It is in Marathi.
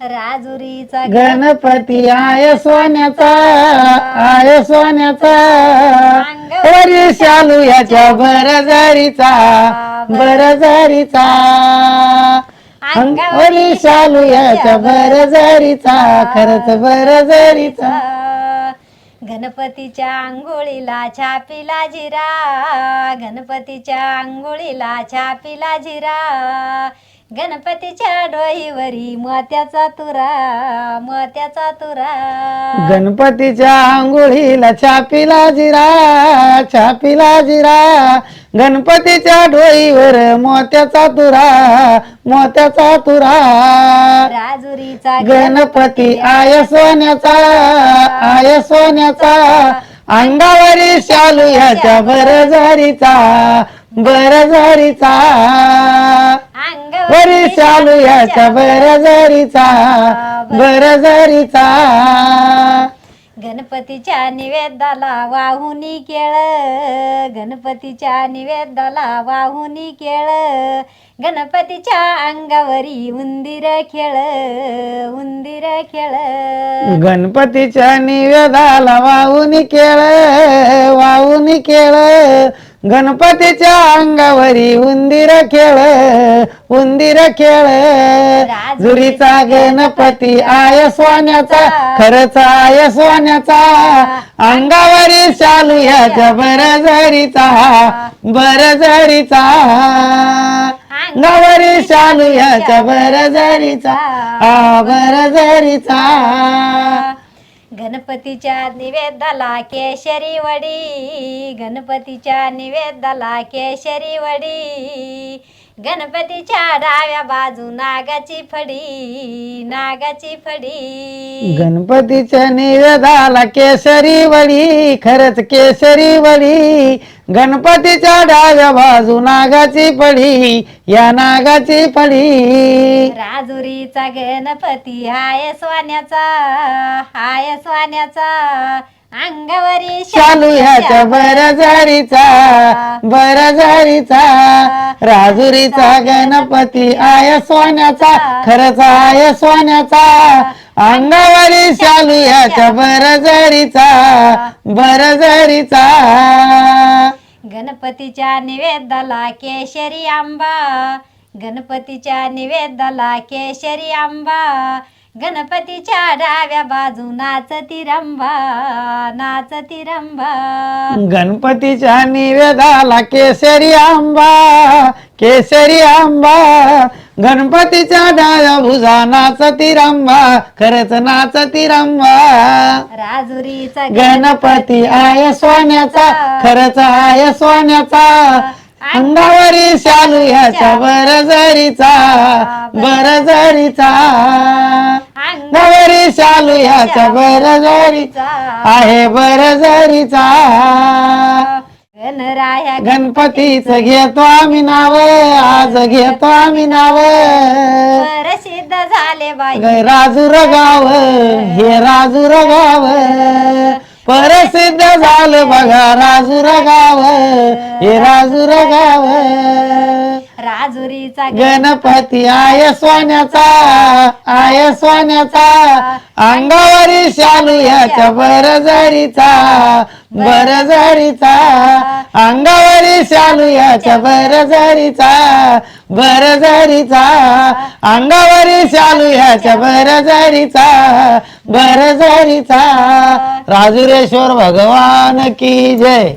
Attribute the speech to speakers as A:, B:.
A: राजुरीचा
B: गणपती आय सोन्याचा आय सोन्याचा. वरी शालू याच्या बरजारीचा बरजारीचा. वरी शालू याच्या बरजारीचा खरच बरजारीचा.
A: गणपतीच्या आंघोळीला छापीला जिरा गणपतीच्या आंघोळीला छापीला जिरा. गणपतीच्या डोईवरी मोत्याचा तुरा मोत्याचा तुरा.
B: गणपतीच्या आंघोळीला छापीला जिरा छापीला जिरा. गणपतीच्या डोईवर मोत्याचा तुरा मोत्याचा तुरा.
A: राजुरीचा
B: गणपती आय सोन्याचा आय सोन्याचा. अंगावरी शालू ह्याच्या बरजारीचा बरजारीचा. वरी शालू ह्याच्या बरजारीचा बरजारीचा.
A: गणपतीच्या निवेदाला वाहुनी केळ गणपतीच्या निवेदाला वाहुनी केळ गणपतीच्या अंगावरी उंदीर खेळ उंदीर खेळ.
B: गणपतीच्या निवेदाला वाहून केळ वाहून केळ. गणपतीच्या अंगावरी उंदीर खेळ उंदीर खेळ. जुरीचा गणपती आय सोन्याचा खरच आय सोन्याचा. अंगावरी शालू ह्याच्या बरजरीचा बरजरीचा अंगावरी शालू ह्याच्या बरजरीचा आ बरजरीचा
A: गणपतीच्या निवेदाला केशरी वडी. गणपतीच्या निवेदाला केशरी वडी. गणपतीच्या डाव्या बाजू नागाची फडी नागाची फडी.
B: गणपतीच्या निवेदाला केसरी वडी खरच केसरी वडी. गणपतीच्या डाव्या बाजू नागाची पडी या नागाची पडी
A: राजुरीचा गणपती हाय सोन्याचा हाय सोन्याचा अंगावरी
B: शालू ह्याच्या बरजारीचा बरजारीचा राजुरीचा गणपती आय सोन्याचा खरच आय सोन्याचा. अंगावरी शालू ह्याच्या बरजारीचा बरजारीचा.
A: गणपतीच्या निवेदाला केशरी आंबा. गणपतीच्या निवेदाला केशरी आंबा. गणपतीच्या डाव्या बाजू नाचती रंभा नाचती रंभा
B: गणपतीच्या निवेदाला केसरी आंबा केसरी आंबा. गणपतीच्या डाव्या भुजा नाचती रंबा खरंच नाचती रंबा
A: राजुरीचा
B: गणपती आय सोन्याचा खरंच आय सोन्याचा. अंगावरी शालू ह्याच्या बरजरीचा. बरजरीचा. अंगावरी शालू ह्याच्या बरजरीचा आहे बरजरीचा.
A: गणराया
B: गणपतीच घेतो आम्ही नाव आज घेतो आम्ही नाव.
A: प्रसिद्ध झाले बाई.
B: राजूर गाव हे राजूर गाव प्रसिद्ध झालं बघा राजूर गाव हे राजूर गाव
A: राजुरीचा
B: गणपती. आय सोन्याचा आय सोन्याचा. अंगावरी शालू ह्याच्या बरजरीचा बरजरीचा. अंगावरी शालू ह्याच्या बरजरीचा बरजरीचा. अंगावरी शालू ह्याच्या बरजरीचा बरजरीचा. राजुरेश्वर भगवान की जय.